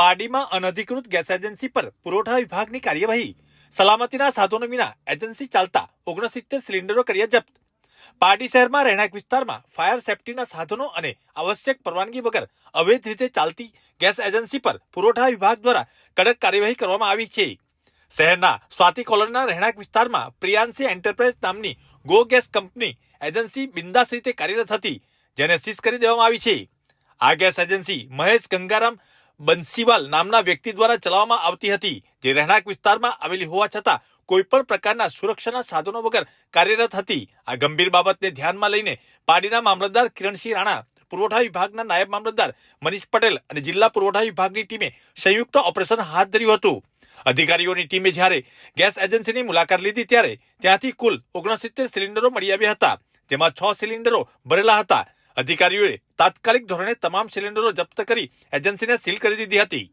પારડીમાં અનધિકૃત gas agency પર પુરવઠા વિભાગની કાર્યવાહી. સલામતીના સાધનો વિના એજન્સી ચાલતા ઓગણસિત્તેર સિલિન્ડરો કર્યા જપ્ત. પારડી શહેરમાં રહેણાંક વિસ્તારમાં ફાયર સેફટીના સાધનો અને આવશ્યક પરવાનગી વગર અવૈધ રીતે ચાલતી ગેસ એજન્સી પર પુરવઠા વિભાગ દ્વારા કડક કાર્યવાહી કરવામાં આવી છે. શહેરના સ્વાતિ કોલોનીના રહેણાંક વિસ્તારમાં પ્રિયાંશી એન્ટરપ્રાઇઝ નામની ગો ગેસ કંપની એજન્સી બિંદાસ રીતે કાર્યરત હતી, જેને સીઝ કરી દેવામાં આવી છે. આ ગેસ એજન્સી મહેશ ગંગારામ બંસીવાલ નામના વ્યક્તિ દ્વારા ચલાવવામાં આવતી હતી, જે રહેણાંક વિસ્તારમાં આવેલી હોવા છતાં કોઈ પણ પ્રકારના સુરક્ષાના સાધનો વગર કાર્યરત હતી. આ ગંભીર બાબતને ધ્યાનમાં લઈને પાડીના મામલતદાર કિરણસિંહ રાણા, પુરવઠા વિભાગના નાયબ મામલતદાર મનીષ પટેલ અને જિલ્લા પુરવઠા વિભાગની ટીમે સંયુક્ત ઓપરેશન હાથ ધર્યું હતું. અધિકારીઓની ટીમે જ્યારે ગેસ એજન્સીની મુલાકાત લીધી ત્યારે ત્યાંથી કુલ ઓગણસિત્તેર સિલિન્ડરો મળી આવ્યા હતા, જેમાં છ સિલિન્ડરો ભરેલા હતા. અધિકારીઓએ તાત્કાલિક ધોરણે તમામ સિલિન્ડરો જપ્ત કરી એજન્સીને સીલ કરી દીધી હતી.